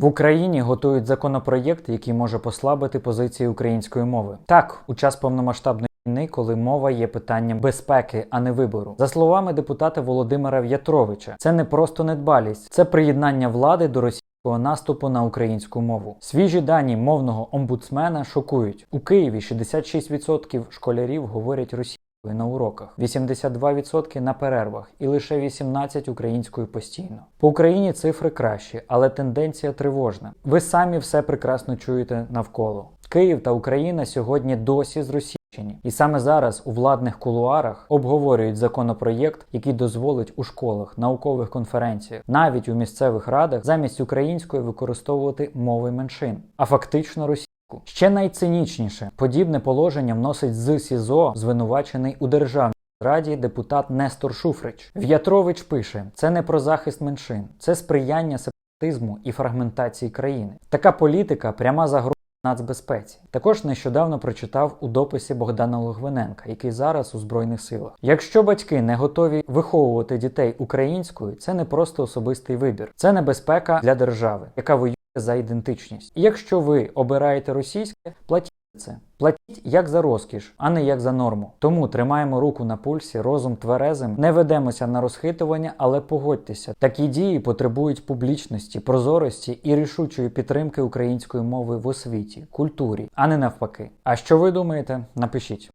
В Україні готують законопроєкт, який може послабити позиції української мови. Так, у час повномасштабної війни, коли мова є питанням безпеки, а не вибору. За словами депутата Володимира В'ятровича, це не просто недбалість, це приєднання влади до російського наступу на українську мову. Свіжі дані мовного омбудсмена шокують. У Києві 66% школярів говорять російською на уроках, 82% на перервах і лише 18% українською постійно. По Україні цифри кращі, але тенденція тривожна. Ви самі все прекрасно чуєте навколо. Київ та Україна сьогодні досі зросійщені. І саме зараз у владних кулуарах обговорюють законопроєкт, який дозволить у школах, наукових конференціях, навіть у місцевих радах замість української використовувати мови меншин, а фактично російську. Ще найцинічніше, подібне положення вносить з СІЗО звинувачений у державній раді депутат Нестор Шуфрич. В'ятрович пише: це не про захист меншин, це сприяння сепаратизму і фрагментації країни. Така політика пряма загроза нацбезпеці. Також нещодавно прочитав у дописі Богдана Логвиненка, який зараз у збройних силах. Якщо батьки не готові виховувати дітей українською, це не просто особистий вибір, це небезпека для держави, яка воює за ідентичність. Якщо ви обираєте російське, платіть це. Платіть як за розкіш, а не як за норму. Тому тримаємо руку на пульсі, розум тверезим, не ведемося на розхитування, але погодьтеся. Такі дії потребують публічності, прозорості і рішучої підтримки української мови в освіті, культурі, а не навпаки. А що ви думаєте? Напишіть.